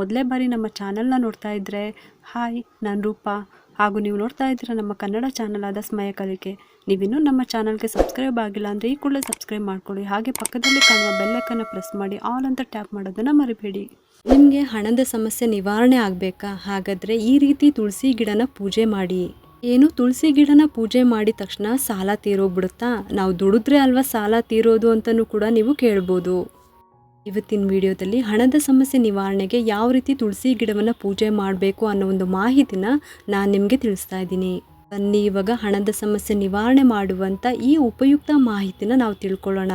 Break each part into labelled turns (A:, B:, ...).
A: ಮೊದಲೇ ಬಾರಿ ನಮ್ಮ ಚಾನಲ್ನ ನೋಡ್ತಾ ಇದ್ದರೆ ಹಾಯ್, ನಾನು ರೂಪಾ. ಹಾಗೂ ನೀವು ನೋಡ್ತಾ ಇದ್ದೀರಾ ನಮ್ಮ ಕನ್ನಡ ಚಾನಲ್ ಆದ ಸ್ಮಯ ಕಲಿಕೆ. ನೀವಿನ್ನೂ ನಮ್ಮ ಚಾನಲ್ಗೆ ಸಬ್ಸ್ಕ್ರೈಬ್ ಆಗಿಲ್ಲ ಅಂದರೆ ಈ ಕೂಡಲೇ ಸಬ್ಸ್ಕ್ರೈಬ್ ಮಾಡ್ಕೊಳ್ಳಿ. ಹಾಗೆ ಪಕ್ಕದಲ್ಲಿ ಕಾಣುವ ಬೆಲ್ಲಕ್ಕನ್ನು ಪ್ರೆಸ್ ಮಾಡಿ, ಆಲ್ ಅಂತ ಟ್ಯಾಪ್ ಮಾಡೋದನ್ನು ಮರಿಬೇಡಿ. ನಿಮಗೆ ಹಣದ ಸಮಸ್ಯೆ ನಿವಾರಣೆ ಆಗಬೇಕಾ? ಹಾಗಾದರೆ ಈ ರೀತಿ ತುಳಸಿ ಗಿಡನ ಪೂಜೆ ಮಾಡಿ. ಏನು? ತುಳಸಿ ಗಿಡನ ಪೂಜೆ ಮಾಡಿದ ತಕ್ಷಣ ಸಾಲ ತೀರೋಗ್ಬಿಡುತ್ತಾ? ನಾವು ದುಡಿದ್ರೆ ಅಲ್ವಾ ಸಾಲ ತೀರೋದು ಅಂತಲೂ ಕೂಡ ನೀವು ಕೇಳ್ಬೋದು. ಇವತ್ತಿನ ವಿಡಿಯೋದಲ್ಲಿ ಹಣದ ಸಮಸ್ಯೆ ನಿವಾರಣೆಗೆ ಯಾವ ರೀತಿ ತುಳಸಿ ಗಿಡವನ್ನು ಪೂಜೆ ಮಾಡಬೇಕು ಅನ್ನೋ ಒಂದು ಮಾಹಿತಿನ ನಾನು ನಿಮಗೆ ತಿಳಿಸ್ತಾ ಇದ್ದೀನಿ. ಬನ್ನಿ, ಇವಾಗ ಹಣದ ಸಮಸ್ಯೆ ನಿವಾರಣೆ ಮಾಡುವಂಥ ಈ ಉಪಯುಕ್ತ ಮಾಹಿತಿನ ನಾವು ತಿಳ್ಕೊಳ್ಳೋಣ.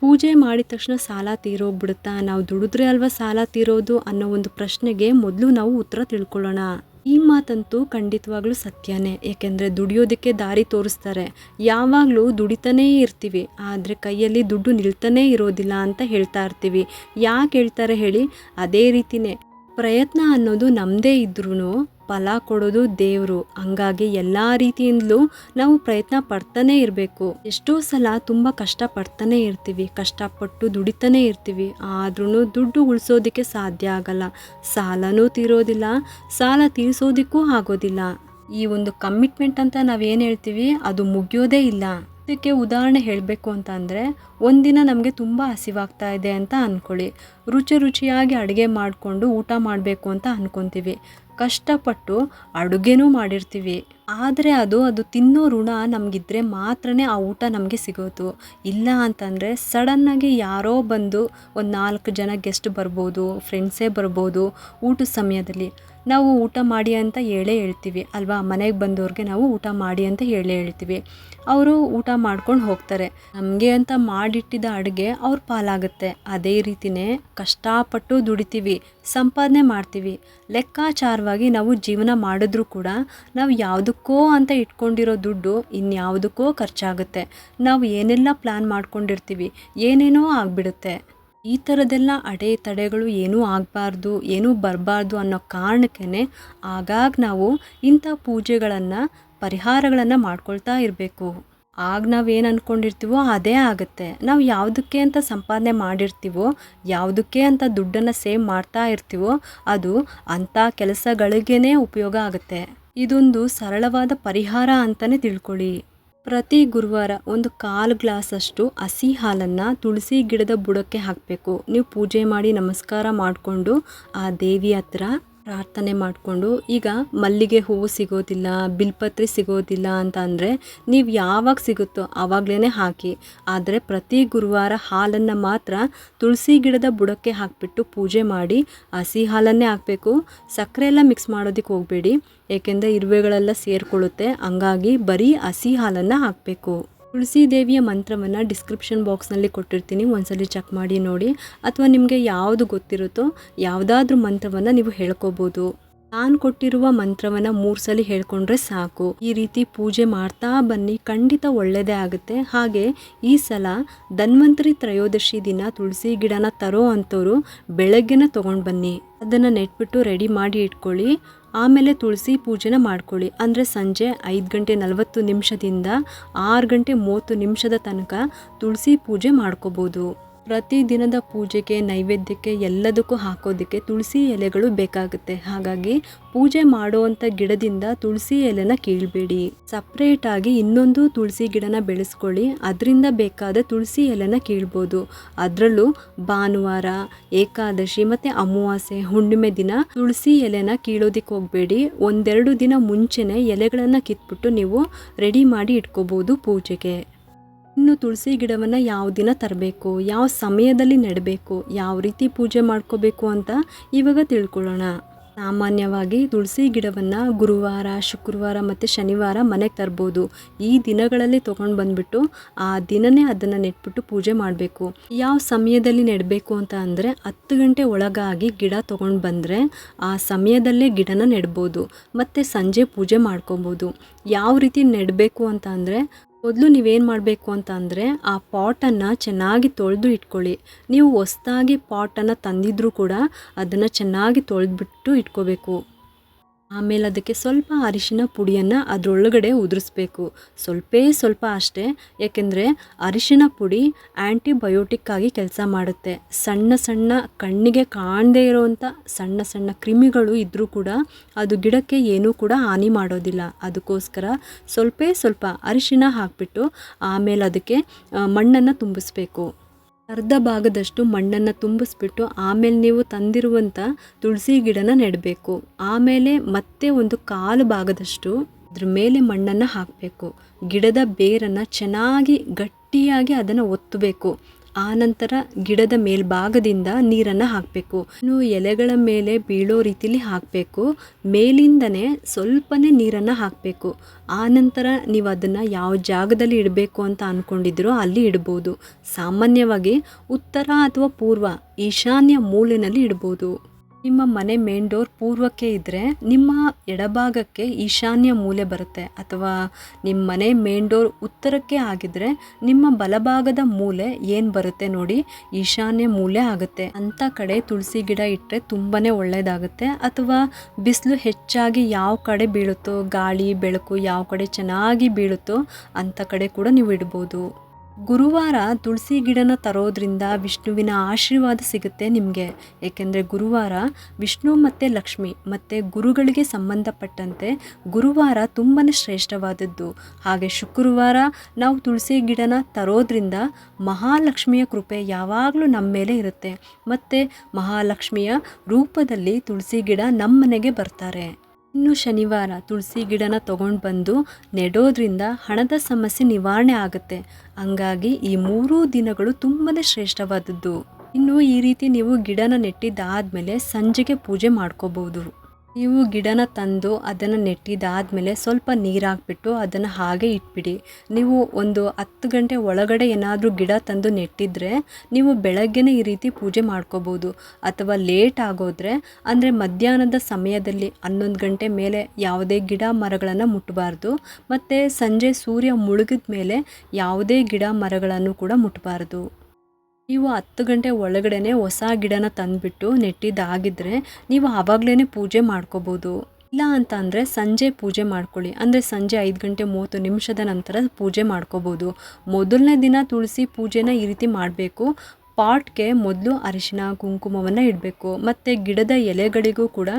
A: ಪೂಜೆ ಮಾಡಿದ ತಕ್ಷಣ ಸಾಲ ತೀರೋಗ್ಬಿಡುತ್ತಾ ನಾವು ದುಡಿದ್ರೆ ಅಲ್ವಾ ಸಾಲ ತೀರೋದು ಅನ್ನೋ ಒಂದು ಪ್ರಶ್ನೆಗೆ ಮೊದಲು ನಾವು ಉತ್ತರ ತಿಳ್ಕೊಳ್ಳೋಣ. ಈ ಮಾತಂತೂ ಖಂಡಿತವಾಗ್ಲೂ ಸತ್ಯನೇ. ಏಕೆಂದರೆ ದುಡಿಯೋದಕ್ಕೆ ದಾರಿ ತೋರಿಸ್ತಾರೆ. ಯಾವಾಗಲೂ ದುಡಿತಾನೇ ಇರ್ತೀವಿ. ಆದರೆ ಕೈಯಲ್ಲಿ ದುಡ್ಡು ನಿಲ್ತಾನೇ ಇರೋದಿಲ್ಲ ಅಂತ ಹೇಳ್ತಾ ಇರ್ತೀವಿ. ಯಾಕೆ ಹೇಳ್ತಾರೆ ಹೇಳಿ? ಅದೇ ರೀತಿನೇ. ಪ್ರಯತ್ನ ಅನ್ನೋದು ನಮ್ಮದೇ ಇದ್ರೂ ಫಲ ಕೊಡೋದು ದೇವರು. ಹಂಗಾಗಿ ಎಲ್ಲ ರೀತಿಯಿಂದಲೂ ನಾವು ಪ್ರಯತ್ನ ಪಡ್ತಾನೆ ಇರಬೇಕು. ಎಷ್ಟೋ ಸಲ ತುಂಬ ಕಷ್ಟ ಪಡ್ತಾನೆ ಇರ್ತೀವಿ. ಕಷ್ಟಪಟ್ಟು ದುಡಿತಾನೆ ಇರ್ತೀವಿ. ಆದ್ರೂ ದುಡ್ಡು ಉಳಿಸೋದಕ್ಕೆ ಸಾಧ್ಯ ಆಗಲ್ಲ. ಸಾಲನೂ ತೀರೋದಿಲ್ಲ. ಸಾಲ ತೀರಿಸೋದಕ್ಕೂ ಆಗೋದಿಲ್ಲ. ಈ ಒಂದು ಕಮಿಟ್ಮೆಂಟ್ ಅಂತ ನಾವೇನು ಹೇಳ್ತೀವಿ? ಅದು ಮುಗಿಯೋದೇ ಇಲ್ಲ. ಇದಕ್ಕೆ ಉದಾಹರಣೆ ಹೇಳಬೇಕು ಅಂತ ಅಂದರೆ, ಒಂದಿನ ನಮಗೆ ತುಂಬ ಹಸಿವಾಗ್ತಾ ಇದೆ ಅಂತ ಅಂದ್ಕೊಳ್ಳಿ ರುಚಿ ರುಚಿಯಾಗಿ ಅಡುಗೆ ಮಾಡಿಕೊಂಡು ಊಟ ಮಾಡಬೇಕು ಅಂತ ಅಂದ್ಕೊತೀವಿ ಕಷ್ಟಪಟ್ಟು ಅಡುಗೆನೂ ಮಾಡಿರ್ತೀವಿ. ಆದರೆ ಅದು ಅದು ತಿನ್ನೋ ಋಣ ನಮಗಿದ್ರೆ ಮಾತ್ರನೇ ಆ ಊಟ ನಮಗೆ ಸಿಗೋದು. ಇಲ್ಲ ಅಂತಂದರೆ ಸಡನ್ನಾಗಿ ಯಾರೋ ಬಂದು ಒಂದು ನಾಲ್ಕು ಜನ ಗೆಸ್ಟ್ ಬರ್ಬೋದು ಫ್ರೆಂಡ್ಸೇ ಬರ್ಬೋದು ಊಟದ ಸಮಯದಲ್ಲಿ. ನಾವು ಊಟ ಮಾಡಿ ಅಂತ ಹೇಳೇ ಹೇಳ್ತೀವಿ. ಅಲ್ವಾ? ಮನೆಗೆ ಬಂದವ್ರಿಗೆ ನಾವು ಊಟ ಮಾಡಿ ಅಂತ ಹೇಳೇ ಹೇಳ್ತೀವಿ. ಅವರು ಊಟ ಮಾಡ್ಕೊಂಡು ಹೋಗ್ತಾರೆ. ನಮಗೆ ಅಂತ ಮಾಡಿಟ್ಟಿದ್ದ ಅಡುಗೆ ಅವ್ರ ಪಾಲಾಗುತ್ತೆ. ಅದೇ ರೀತಿನೇ ಕಷ್ಟಪಟ್ಟು ದುಡಿತೀವಿ, ಸಂಪಾದನೆ ಮಾಡ್ತೀವಿ. ಲೆಕ್ಕಾಚಾರವಾಗಿ ನಾವು ಜೀವನ ಮಾಡಿದ್ರೂ ಕೂಡ ನಾವು ಯಾವುದಕ್ಕೋ ಅಂತ ಇಟ್ಕೊಂಡಿರೋ ದುಡ್ಡು ಇನ್ಯಾವುದಕ್ಕೋ ಖರ್ಚಾಗುತ್ತೆ. ನಾವು ಏನೆಲ್ಲ ಪ್ಲ್ಯಾನ್ ಮಾಡ್ಕೊಂಡಿರ್ತೀವಿ, ಏನೇನೋ ಆಗಿಬಿಡುತ್ತೆ. ಈ ಥರದೆಲ್ಲ ಅಡೆ ತಡೆಗಳು ಏನೂ ಆಗಬಾರ್ದು, ಏನೂ ಬರಬಾರ್ದು ಅನ್ನೋ ಕಾರಣಕ್ಕೇ ಆಗಾಗ ನಾವು ಇಂಥ ಪೂಜೆಗಳನ್ನು, ಪರಿಹಾರಗಳನ್ನು ಮಾಡ್ಕೊಳ್ತಾ ಇರಬೇಕು. ಆಗ ನಾವೇನು ಅಂದ್ಕೊಂಡಿರ್ತೀವೋ ಅದೇ ಆಗುತ್ತೆ. ನಾವು ಯಾವುದಕ್ಕೆ ಅಂತ ಸಂಪಾದನೆ ಮಾಡಿರ್ತೀವೋ, ಯಾವುದಕ್ಕೆ ಅಂತ ದುಡ್ಡನ್ನು ಸೇವ್ ಮಾಡ್ತಾ ಇರ್ತೀವೋ, ಅದು ಅಂಥ ಕೆಲಸಗಳಿಗೇ ಉಪಯೋಗ ಆಗುತ್ತೆ. ಇದೊಂದು ಸರಳವಾದ ಪರಿಹಾರ ಅಂತಲೇ ತಿಳ್ಕೊಳ್ಳಿ. ಪ್ರತಿ ಗುರುವಾರ ಒಂದು ಕಾಲು ಗ್ಲಾಸಷ್ಟು ಹಸಿ ಹಾಲನ್ನು ತುಳಸಿ ಗಿಡದ ಬುಡಕ್ಕೆ ಹಾಕಬೇಕು. ನೀವು ಪೂಜೆ ಮಾಡಿ ನಮಸ್ಕಾರ ಮಾಡಿಕೊಂಡು ಆ ದೇವಿ ಹತ್ರ ಪ್ರಾರ್ಥನೆ ಮಾಡಿಕೊಂಡು, ಈಗ ಮಲ್ಲಿಗೆ ಹೂವು ಸಿಗೋದಿಲ್ಲ, ಬಿಲ್ಪತ್ರೆ ಸಿಗೋದಿಲ್ಲ ಅಂತ ಅಂದರೆ ನೀವು ಯಾವಾಗ ಸಿಗುತ್ತೋ ಆವಾಗಲೇ ಹಾಕಿ. ಆದರೆ ಪ್ರತಿ ಗುರುವಾರ ಹಾಲನ್ನು ಮಾತ್ರ ತುಳಸಿ ಗಿಡದ ಬುಡಕ್ಕೆ ಹಾಕಿಬಿಟ್ಟು ಪೂಜೆ ಮಾಡಿ ಹಸಿ ಹಾಲನ್ನೇ ಹಾಕಬೇಕು. ಸಕ್ಕರೆ ಎಲ್ಲ ಮಿಕ್ಸ್ ಮಾಡೋದಕ್ಕೆ ಹೋಗಬೇಡಿ. ಏಕೆಂದರೆ ಇರುವೆಗಳೆಲ್ಲ ಸೇರಿಕೊಳ್ಳುತ್ತೆ. ಹಂಗಾಗಿ ಬರೀ ಹಸಿ ಹಾಲನ್ನು ಹಾಕಬೇಕು. ತುಳಸಿ ದೇವಿಯ ಮಂತ್ರವನ್ನು ಡಿಸ್ಕ್ರಿಪ್ಷನ್ ಬಾಕ್ಸ್ನಲ್ಲಿ ಕೊಟ್ಟಿರ್ತೀನಿ. ಒಂದ್ಸಲಿ ಚೆಕ್ ಮಾಡಿ ನೋಡಿ. ಅಥವಾ ನಿಮಗೆ ಯಾವುದು ಗೊತ್ತಿರುತ್ತೋ, ಯಾವುದಾದ್ರೂ ಮಂತ್ರವನ್ನು ನೀವು ಹೇಳ್ಕೋಬೋದು. ನಾನು ಕೊಟ್ಟಿರುವ ಮಂತ್ರವನ್ನು ಮೂರು ಸಲ ಹೇಳ್ಕೊಂಡ್ರೆ ಸಾಕು. ಈ ರೀತಿ ಪೂಜೆ ಮಾಡ್ತಾ ಬನ್ನಿ. ಖಂಡಿತ ಒಳ್ಳೆಯದೇ ಆಗುತ್ತೆ. ಹಾಗೆ ಈ ಸಲ ಧನ್ವಂತರಿ ತ್ರಯೋದಶಿ ದಿನ ತುಳಸಿ ಗಿಡನ ತರೋ ಅಂಥವ್ರು ಬೆಳಗ್ಗೆನ ತೊಗೊಂಡು ಬನ್ನಿ. ಅದನ್ನು ನೆಟ್ಬಿಟ್ಟು ರೆಡಿ ಮಾಡಿ ಇಟ್ಕೊಳ್ಳಿ. ಆಮೇಲೆ ತುಳಸಿ ಪೂಜೆನ ಮಾಡ್ಕೊಳ್ಳಿ. ಅಂದರೆ ಸಂಜೆ ಐದು ಗಂಟೆ ನಲವತ್ತು ನಿಮಿಷದಿಂದ ಆರು ಗಂಟೆ ಮೂವತ್ತು ನಿಮಿಷದ ತನಕ ತುಳಸಿ ಪೂಜೆ ಮಾಡ್ಕೋಬೋದು. ಪ್ರತಿದಿನದ ಪೂಜೆಗೆ, ನೈವೇದ್ಯಕ್ಕೆ ಎಲ್ಲದಕ್ಕೂ ಹಾಕೋದಕ್ಕೆ ತುಳಸಿ ಎಲೆಗಳು ಬೇಕಾಗುತ್ತೆ. ಹಾಗಾಗಿ ಪೂಜೆ ಮಾಡುವಂಥ ಗಿಡದಿಂದ ತುಳಸಿ ಎಲೆನ ಕೀಳಬೇಡಿ. ಸಪ್ರೇಟಾಗಿ ಇನ್ನೊಂದು ತುಳಸಿ ಗಿಡನ ಬೆಳೆಸ್ಕೊಳ್ಳಿ. ಅದರಿಂದ ಬೇಕಾದ ತುಳಸಿ ಎಲೆನ ಕೀಳ್ಬೋದು. ಅದರಲ್ಲೂ ಭಾನುವಾರ, ಏಕಾದಶಿ ಮತ್ತು ಅಮಾವಾಸ್ಯೆ, ಹುಣ್ಣಿಮೆ ದಿನ ತುಳಸಿ ಎಲೆನ ಕೀಳೋದಿಕ್ಕೆ ಹೋಗಬೇಡಿ. ಒಂದೆರಡು ದಿನ ಮುಂಚೆನೇ ಎಲೆಗಳನ್ನು ಕಿತ್ಬಿಟ್ಟು ನೀವು ರೆಡಿ ಮಾಡಿ ಇಟ್ಕೋಬೋದು ಪೂಜೆಗೆ. ಇನ್ನು ತುಳಸಿ ಗಿಡವನ್ನು ಯಾವ ದಿನ ತರಬೇಕು, ಯಾವ ಸಮಯದಲ್ಲಿ ನೆಡಬೇಕು, ಯಾವ ರೀತಿ ಪೂಜೆ ಮಾಡ್ಕೋಬೇಕು ಅಂತ ಇವಾಗ ತಿಳ್ಕೊಳ್ಳೋಣ. ಸಾಮಾನ್ಯವಾಗಿ ತುಳಸಿ ಗಿಡವನ್ನು ಗುರುವಾರ, ಶುಕ್ರವಾರ ಮತ್ತು ಶನಿವಾರ ಮನೆಗೆ ತರ್ಬೋದು. ಈ ದಿನಗಳಲ್ಲಿ ತೊಗೊಂಡು ಬಂದುಬಿಟ್ಟು ಆ ದಿನನೇ ಅದನ್ನು ನೆಟ್ಬಿಟ್ಟು ಪೂಜೆ ಮಾಡಬೇಕು. ಯಾವ ಸಮಯದಲ್ಲಿ ನೆಡಬೇಕು ಅಂತ ಅಂದರೆ ಹತ್ತು ಗಂಟೆ ಒಳಗಾಗಿ ಗಿಡ ತೊಗೊಂಡು ಬಂದರೆ ಆ ಸಮಯದಲ್ಲೇ ಗಿಡನ ನೆಡ್ಬೋದು. ಮತ್ತು ಸಂಜೆ ಪೂಜೆ ಮಾಡ್ಕೊಬೋದು. ಯಾವ ರೀತಿ ನೆಡಬೇಕು ಅಂತ ಅಂದರೆ ಮೊದಲು ನೀವೇನು ಮಾಡಬೇಕು ಅಂತ ಅಂದರೆ ಆ ಪಾಟನ್ನು ಚೆನ್ನಾಗಿ ತೊಳೆದು ಇಟ್ಕೊಳ್ಳಿ. ನೀವು ಹೊಸ್ದಾಗಿ ಪಾಟನ್ನು ತಂದಿದ್ರೂ ಕೂಡ ಅದನ್ನು ಚೆನ್ನಾಗಿ ತೊಳೆದ್ಬಿಟ್ಟು ಇಟ್ಕೋಬೇಕು. ಆಮೇಲೆ ಅದಕ್ಕೆ ಸ್ವಲ್ಪ ಅರಿಶಿನ ಪುಡಿಯನ್ನು ಅದರೊಳಗಡೆ ಉದುರಿಸ್ಬೇಕು. ಸ್ವಲ್ಪೇ ಸ್ವಲ್ಪ ಅಷ್ಟೇ, ಯಾಕೆಂದರೆ ಅರಿಶಿನ ಪುಡಿ ಆ್ಯಂಟಿಬಯೋಟಿಕ್ ಆಗಿ ಕೆಲಸ ಮಾಡುತ್ತೆ. ಸಣ್ಣ ಸಣ್ಣ ಕಣ್ಣಿಗೆ ಕಾಣದೇ ಇರೋವಂಥ ಸಣ್ಣ ಸಣ್ಣ ಕ್ರಿಮಿಗಳು ಇದ್ದರೂ ಕೂಡ ಅದು ಗಿಡಕ್ಕೆ ಏನೂ ಕೂಡ ಹಾನಿ ಮಾಡೋದಿಲ್ಲ. ಅದಕ್ಕೋಸ್ಕರ ಸ್ವಲ್ಪೇ ಸ್ವಲ್ಪ ಅರಿಶಿನ ಹಾಕಿಬಿಟ್ಟು ಆಮೇಲೆ ಅದಕ್ಕೆ ಮಣ್ಣನ್ನು ತುಂಬಿಸ್ಬೇಕು. ಅರ್ಧ ಭಾಗದಷ್ಟು ಮಣ್ಣನ್ನು ತುಂಬಿಸ್ಬಿಟ್ಟು ಆಮೇಲೆ ನೀವು ತಂದಿರುವಂಥ ತುಳಸಿ ಗಿಡನ ನೆಡಬೇಕು. ಆಮೇಲೆ ಮತ್ತೆ ಒಂದು ಕಾಲು ಭಾಗದಷ್ಟು ಅದ್ರ ಮೇಲೆ ಮಣ್ಣನ್ನು ಹಾಕಬೇಕು. ಗಿಡದ ಬೇರನ್ನು ಚೆನ್ನಾಗಿ ಗಟ್ಟಿಯಾಗಿ ಅದನ್ನು ಒತ್ತಬೇಕು. ಆನಂತರ ಗಿಡದ ಮೇಲ್ಭಾಗದಿಂದ ನೀರನ್ನು ಹಾಕಬೇಕು. ಇನ್ನು ಎಲೆಗಳ ಮೇಲೆ ಬೀಳೋ ರೀತಿಲಿ ಹಾಕಬೇಕು. ಮೇಲಿಂದನೇ ಸ್ವಲ್ಪನೇ ನೀರನ್ನು ಹಾಕಬೇಕು. ಆನಂತರ ನೀವು ಅದನ್ನು ಯಾವ ಜಾಗದಲ್ಲಿ ಇಡಬೇಕು ಅಂತ ಅಂದ್ಕೊಂಡಿದ್ದೀರೋ ಅಲ್ಲಿ ಇಡ್ಬೋದು. ಸಾಮಾನ್ಯವಾಗಿ ಉತ್ತರ ಅಥವಾ ಪೂರ್ವ ಈಶಾನ್ಯ ಮೂಲೆಯಲ್ಲಿ ಇಡ್ಬೋದು. ನಿಮ್ಮ ಮನೆ ಮೇನ್ ಡೋರ್ ಪೂರ್ವಕ್ಕೆ ಇದ್ದರೆ ನಿಮ್ಮ ಎಡಭಾಗಕ್ಕೆ ಈಶಾನ್ಯ ಮೂಲೆ ಬರುತ್ತೆ. ಅಥವಾ ನಿಮ್ಮ ಮನೆ ಮೇನ್ ಡೋರ್ ಉತ್ತರಕ್ಕೆ ಆಗಿದ್ರೆ ನಿಮ್ಮ ಬಲಭಾಗದ ಮೂಲೆ ಏನು ಬರುತ್ತೆ ನೋಡಿ, ಈಶಾನ್ಯ ಮೂಲೆ ಆಗುತ್ತೆ. ಅಂಥ ಕಡೆ ತುಳಸಿ ಗಿಡ ಇಟ್ಟರೆ ತುಂಬಾ ಒಳ್ಳೆಯದಾಗುತ್ತೆ ಅಥವಾ ಬಿಸಿಲು ಹೆಚ್ಚಾಗಿ ಯಾವ ಕಡೆ ಬೀಳುತ್ತೋ, ಗಾಳಿ, ಬೆಳಕು ಯಾವ ಕಡೆ ಚೆನ್ನಾಗಿ ಬೀಳುತ್ತೋ ಅಂಥ ಕಡೆ ಕೂಡ ನೀವು ಇಡ್ಬೋದು. ಗುರುವಾರ ತುಳಸಿ ಗಿಡನ ತರೋದ್ರಿಂದ ವಿಷ್ಣುವಿನ ಆಶೀರ್ವಾದ ಸಿಗುತ್ತೆ ನಿಮಗೆ. ಏಕೆಂದರೆ ಗುರುವಾರ ವಿಷ್ಣು ಮತ್ತು ಲಕ್ಷ್ಮಿ ಮತ್ತು ಗುರುಗಳಿಗೆ ಸಂಬಂಧಪಟ್ಟಂತೆ ಗುರುವಾರ ತುಂಬಾ ಶ್ರೇಷ್ಠವಾದದ್ದು. ಹಾಗೆ ಶುಕ್ರವಾರ ನಾವು ತುಳಸಿ ಗಿಡನ ತರೋದ್ರಿಂದ ಮಹಾಲಕ್ಷ್ಮಿಯ ಕೃಪೆ ಯಾವಾಗಲೂ ನಮ್ಮ ಮೇಲೆ ಇರುತ್ತೆ. ಮತ್ತು ಮಹಾಲಕ್ಷ್ಮಿಯ ರೂಪದಲ್ಲಿ ತುಳಸಿ ಗಿಡ ನಮ್ಮ ಮನೆಗೆ ಬರ್ತಾರೆ. ಇನ್ನು ಶನಿವಾರ ತುಳಸಿ ಗಿಡನ ತಗೊಂಡು ಬಂದು ನೆಡೋದ್ರಿಂದ ಹಣದ ಸಮಸ್ಯೆ ನಿವಾರಣೆ ಆಗುತ್ತೆ. ಹಂಗಾಗಿ ಈ ಮೂರೂ ದಿನಗಳು ತುಂಬಾ ಶ್ರೇಷ್ಠವಾದದ್ದು. ಇನ್ನು ಈ ರೀತಿ ನೀವು ಗಿಡನ ನೆಟ್ಟಿದ್ದಾದಮೇಲೆ ಸಂಜೆಗೆ ಪೂಜೆ ಮಾಡ್ಕೋಬೋದು ನೀವು ಗಿಡನ ತಂದು ಅದನ್ನು ನೆಟ್ಟಿದ್ದಾದಮೇಲೆ ಸ್ವಲ್ಪ ನೀರು ಹಾಕ್ಬಿಟ್ಟು ಅದನ್ನು ಹಾಗೆ ಇಟ್ಬಿಡಿ. ನೀವು ಒಂದು ಹತ್ತು ಗಂಟೆ ಒಳಗಡೆ ಏನಾದರೂ ಗಿಡ ತಂದು ನೆಟ್ಟಿದ್ರೆ ನೀವು ಬೆಳಗ್ಗೆನೇ ಈ ರೀತಿ ಪೂಜೆ ಮಾಡ್ಕೋಬೋದು. ಅಥವಾ ಲೇಟ್ ಆಗೋದ್ರೆ, ಅಂದರೆ ಮಧ್ಯಾಹ್ನದ ಸಮಯದಲ್ಲಿ ಹನ್ನೊಂದು ಗಂಟೆ ಮೇಲೆ ಯಾವುದೇ ಗಿಡ ಮರಗಳನ್ನು ಮುಟ್ಟಬಾರ್ದು ಮತ್ತು ಸಂಜೆ ಸೂರ್ಯ ಮುಳುಗಿದ ಮೇಲೆ ಯಾವುದೇ ಗಿಡ ಮರಗಳನ್ನು ಕೂಡ ಮುಟ್ಟಬಾರ್ದು ನೀವು ಹತ್ತು ಗಂಟೆ ಒಳಗಡೆ ಹೊಸ ಗಿಡನ ತಂದುಬಿಟ್ಟು ನೆಟ್ಟಿದ್ದಾಗಿದ್ದರೆ ನೀವು ಆವಾಗಲೇ ಪೂಜೆ ಮಾಡ್ಕೋಬೋದು. ಇಲ್ಲ ಅಂತ ಅಂದರೆ ಸಂಜೆ ಪೂಜೆ ಮಾಡ್ಕೊಳ್ಳಿ. ಅಂದರೆ ಸಂಜೆ ಐದು ಗಂಟೆ ಮೂವತ್ತು ನಿಮಿಷದ ನಂತರ ಪೂಜೆ ಮಾಡ್ಕೋಬೋದು. ಮೊದಲನೇ ದಿನ ತುಳಸಿ ಪೂಜೆನ ಈ ರೀತಿ ಮಾಡಬೇಕು. ಪಾಟ್ಗೆ ಮೊದಲು ಅರಿಶಿನ ಕುಂಕುಮವನ್ನು ಇಡಬೇಕು. ಮತ್ತು ಗಿಡದ ಎಲೆಗಳಿಗೂ ಕೂಡ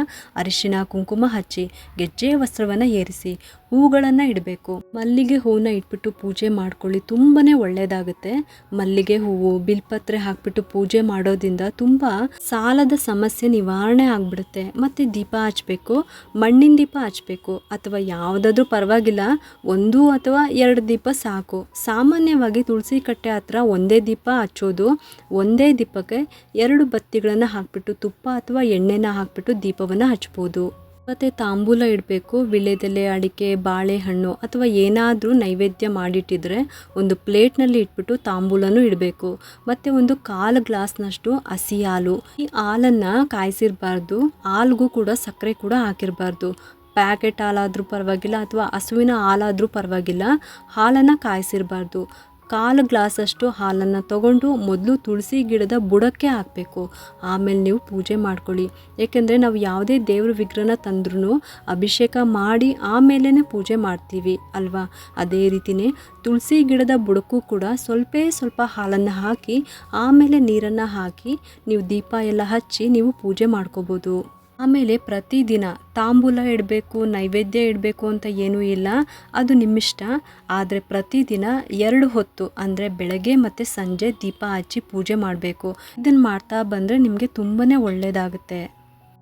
A: ಅರಿಶಿನ ಕುಂಕುಮ ಹಚ್ಚಿ ಗೆಜ್ಜೆ ವಸ್ತ್ರವನ್ನು ಏರಿಸಿ. ಹೂಗಳನ್ನು ಇಡಬೇಕು. ಮಲ್ಲಿಗೆ ಹೂವನ್ನ ಇಟ್ಬಿಟ್ಟು ಪೂಜೆ ಮಾಡ್ಕೊಳ್ಳಿ ತುಂಬಾ ಒಳ್ಳೆಯದಾಗುತ್ತೆ ಮಲ್ಲಿಗೆ ಹೂವು, ಬಿಲ್ಪತ್ರೆ ಹಾಕ್ಬಿಟ್ಟು ಪೂಜೆ ಮಾಡೋದ್ರಿಂದ ತುಂಬ ಸಾಲದ ಸಮಸ್ಯೆ ನಿವಾರಣೆ ಆಗ್ಬಿಡುತ್ತೆ. ಮತ್ತು ದೀಪ ಹಚ್ಬೇಕು, ಮಣ್ಣಿನ ದೀಪ ಹಚ್ಬೇಕು, ಅಥವಾ ಯಾವುದಾದ್ರೂ ಪರವಾಗಿಲ್ಲ, ಒಂದು ಅಥವಾ ಎರಡು ದೀಪ ಸಾಕು. ಸಾಮಾನ್ಯವಾಗಿ ತುಳಸಿ ಕಟ್ಟೆ ಹತ್ರ ಒಂದೇ ದೀಪ ಹಚ್ಚೋದು, ಒಂದೇ ದೀಪಕ್ಕೆ ಎರಡು ಬತ್ತಿಗಳನ್ನು ಹಾಕ್ಬಿಟ್ಟು ತುಪ್ಪ ಅಥವಾ ಎಣ್ಣೆನ ಹಾಕ್ಬಿಟ್ಟು ದೀಪವನ್ನು ಹಚ್ಬೋದು. ಮತ್ತು ತಾಂಬೂಲ ಇಡಬೇಕು ವಿಳ್ಯದೆಲೆ ಅಡಿಕೆ, ಬಾಳೆಹಣ್ಣು ಅಥವಾ ಏನಾದರೂ ನೈವೇದ್ಯ ಮಾಡಿಟ್ಟಿದ್ರೆ ಒಂದು ಪ್ಲೇಟ್ನಲ್ಲಿ ಇಟ್ಬಿಟ್ಟು ತಾಂಬೂಲನೂ ಇಡಬೇಕು. ಮತ್ತು ಒಂದು ಕಾಲು ಗ್ಲಾಸ್ನಷ್ಟು ಹಸಿ ಹಾಲು. ಈ ಹಾಲನ್ನು ಕಾಯಿಸಿರಬಾರ್ದು. ಹಾಲ್ಗೂ ಕೂಡ ಸಕ್ಕರೆ ಕೂಡ ಹಾಕಿರಬಾರ್ದು. ಪ್ಯಾಕೆಟ್ ಹಾಲಾದರೂ ಪರವಾಗಿಲ್ಲ ಅಥವಾ ಹಸುವಿನ ಹಾಲಾದರೂ ಪರವಾಗಿಲ್ಲ. ಹಾಲನ್ನು ಕಾಯಿಸಿರಬಾರ್ದು. ಕಾಲು ಗ್ಲಾಸಷ್ಟು ಹಾಲನ್ನು ತಗೊಂಡು ಮೊದಲು ತುಳಸಿ ಗಿಡದ ಬುಡಕ್ಕೆ ಹಾಕಬೇಕು. ಆಮೇಲೆ ನೀವು ಪೂಜೆ ಮಾಡ್ಕೊಳ್ಳಿ. ಏಕೆಂದರೆ ನಾವು ಯಾವುದೇ ದೇವ್ರ ವಿಗ್ರಹನ ತಂದ್ರೂ ಅಭಿಷೇಕ ಮಾಡಿ ಆಮೇಲೆ ಪೂಜೆ ಮಾಡ್ತೀವಿ, ಅಲ್ವಾ? ಅದೇ ರೀತಿಯೇ ತುಳಸಿ ಗಿಡದ ಬುಡಕ್ಕೂ ಕೂಡ ಸ್ವಲ್ಪ ಸ್ವಲ್ಪ ಹಾಲನ್ನು ಹಾಕಿ ಆಮೇಲೆ ನೀರನ್ನು ಹಾಕಿ ನೀವು ದೀಪ ಎಲ್ಲ ಹಚ್ಚಿ ನೀವು ಪೂಜೆ ಮಾಡ್ಕೋಬೋದು. ಆಮೇಲೆ ಪ್ರತಿದಿನ ತಾಂಬೂಲ ಇಡಬೇಕು, ನೈವೇದ್ಯ ಇಡಬೇಕು ಅಂತ ಏನೂ ಇಲ್ಲ. ಅದು ನಿಮ್ಮಿಷ್ಟ. ಆದರೆ ಪ್ರತಿದಿನ ಎರಡು ಹೊತ್ತು, ಅಂದರೆ ಬೆಳಗ್ಗೆ ಮತ್ತು ಸಂಜೆ ದೀಪ ಹಚ್ಚಿ ಪೂಜೆ ಮಾಡಬೇಕು. ಇದನ್ನು ಮಾಡ್ತಾ ಬಂದರೆ ನಿಮಗೆ ತುಂಬಾ ಒಳ್ಳೆಯದಾಗುತ್ತೆ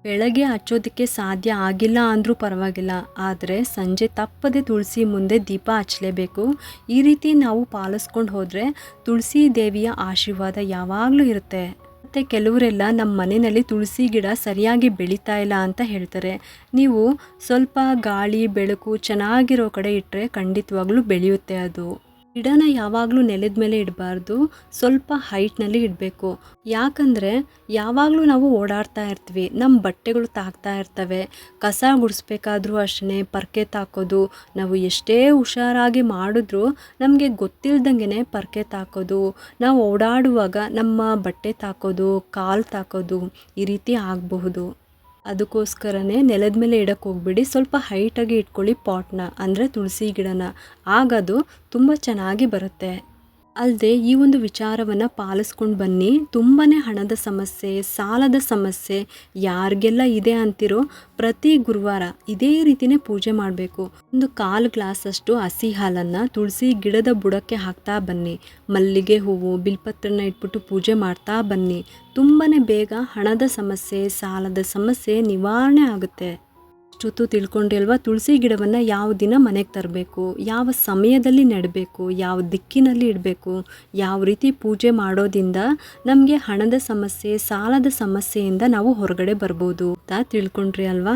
A: ಬೆಳಗ್ಗೆ ಹಚ್ಚೋದಕ್ಕೆ ಸಾಧ್ಯ ಆಗಿಲ್ಲ ಅಂದರೂ ಪರವಾಗಿಲ್ಲ. ಆದರೆ ಸಂಜೆ ತಪ್ಪದೆ ತುಳಸಿ ಮುಂದೆ ದೀಪ ಹಚ್ಚಲೇಬೇಕು. ಈ ರೀತಿ ನಾವು ಪಾಲಿಸ್ಕೊಂಡು ಹೋದರೆ ತುಳಸಿ ದೇವಿಯ ಆಶೀರ್ವಾದ ಯಾವಾಗಲೂ ಇರುತ್ತೆ. ಮತ್ತು ಕೆಲವರೆಲ್ಲ ನಮ್ಮ ಮನೆಯಲ್ಲಿ ತುಳಸಿ ಗಿಡ ಸರಿಯಾಗಿ ಬೆಳೀತಾ ಇಲ್ಲ ಅಂತ ಹೇಳ್ತಾರೆ. ನೀವು ಸ್ವಲ್ಪ ಗಾಳಿ, ಬೆಳಕು ಚೆನ್ನಾಗಿರೋ ಕಡೆ ಇಟ್ಟರೆ ಖಂಡಿತವಾಗ್ಲೂ ಬೆಳೆಯುತ್ತೆ ಅದು. ಗಿಡನ ಯಾವಾಗಲೂ ನೆಲದ ಮೇಲೆ ಇಡಬಾರ್ದು, ಸ್ವಲ್ಪ ಹೈಟ್ನಲ್ಲಿ ಇಡಬೇಕು. ಯಾಕಂದರೆ ಯಾವಾಗಲೂ ನಾವು ಓಡಾಡ್ತಾ ಇರ್ತೀವಿ ನಮ್ಮ ಬಟ್ಟೆಗಳು ತಾಕ್ತಾ ಇರ್ತವೆ. ಕಸ ಗುಡಿಸ್ಬೇಕಾದ್ರೂ ಅಷ್ಟೇ ಪರ್ಕೆ ತಾಕೋದು, ನಾವು ಎಷ್ಟೇ ಹುಷಾರಾಗಿ ಮಾಡಿದ್ರೂ ನಮಗೆ ಗೊತ್ತಿಲ್ದಂಗೆ ಪರ್ಕೆ ತಾಕೋದು. ನಾವು ಓಡಾಡುವಾಗ ನಮ್ಮ ಬಟ್ಟೆ ತಾಕೋದು, ಕಾಲು ತಾಕೋದು, ಈ ರೀತಿ ಆಗಬಹುದು. ಅದಕ್ಕೋಸ್ಕರನೇ ನೆಲದ ಮೇಲೆ ಇಡಕ್ಕೆ ಹೋಗ್ಬಿಡಿ. ಸ್ವಲ್ಪ ಹೈಟಾಗಿ ಇಟ್ಕೊಳ್ಳಿ ಪಾಟ್ನ ಅಂದರೆ ತುಳಸಿ ಗಿಡನ. ಆಗದು ತುಂಬ ಚೆನ್ನಾಗಿ ಬರುತ್ತೆ. ಅಲ್ಲದೆ ಈ ಒಂದು ವಿಚಾರವನ್ನು ಪಾಲಿಸ್ಕೊಂಡು ಬನ್ನಿ. ತುಂಬಾ ಹಣದ ಸಮಸ್ಯೆ, ಸಾಲದ ಸಮಸ್ಯೆ, ಯಾರಿಗೆಲ್ಲ ಇದೆ ಅಂತಿರೋ ಪ್ರತಿ ಗುರುವಾರ ಇದೇ ರೀತಿನೇ ಪೂಜೆ ಮಾಡಬೇಕು. ಒಂದು ಕಾಲು ಗ್ಲಾಸಷ್ಟು ಹಸಿ ಹಾಲನ್ನು ತುಳಸಿ ಗಿಡದ ಬುಡಕ್ಕೆ ಹಾಕ್ತಾ ಬನ್ನಿ. ಮಲ್ಲಿಗೆ ಹೂವು ಬಿಲ್ಪತ್ರನ ಇಟ್ಬಿಟ್ಟು ಪೂಜೆ ಮಾಡ್ತಾ ಬನ್ನಿ. ತುಂಬಾ ಬೇಗ ಹಣದ ಸಮಸ್ಯೆ, ಸಾಲದ ಸಮಸ್ಯೆ ನಿವಾರಣೆ ಆಗುತ್ತೆ. ಇಷ್ಟೊತ್ತು ತಿಳ್ಕೊಂಡ್ರಿ ಅಲ್ವಾ ತುಳಸಿ ಗಿಡವನ್ನು ಯಾವ ದಿನ ಮನೆಗೆ ತರಬೇಕು? ಯಾವ ಸಮಯದಲ್ಲಿ ನೆಡಬೇಕು? ಯಾವ ದಿಕ್ಕಿನಲ್ಲಿ ಇಡಬೇಕು? ಯಾವ ರೀತಿ ಪೂಜೆ ಮಾಡೋದಿಂದ ನಮಗೆ ಹಣದ ಸಮಸ್ಯೆ, ಸಾಲದ ಸಮಸ್ಯೆಯಿಂದ ನಾವು ಹೊರಗಡೆ ಬರ್ಬೋದು ಅಂತ ತಿಳ್ಕೊಂಡ್ರಿ ಅಲ್ವಾ?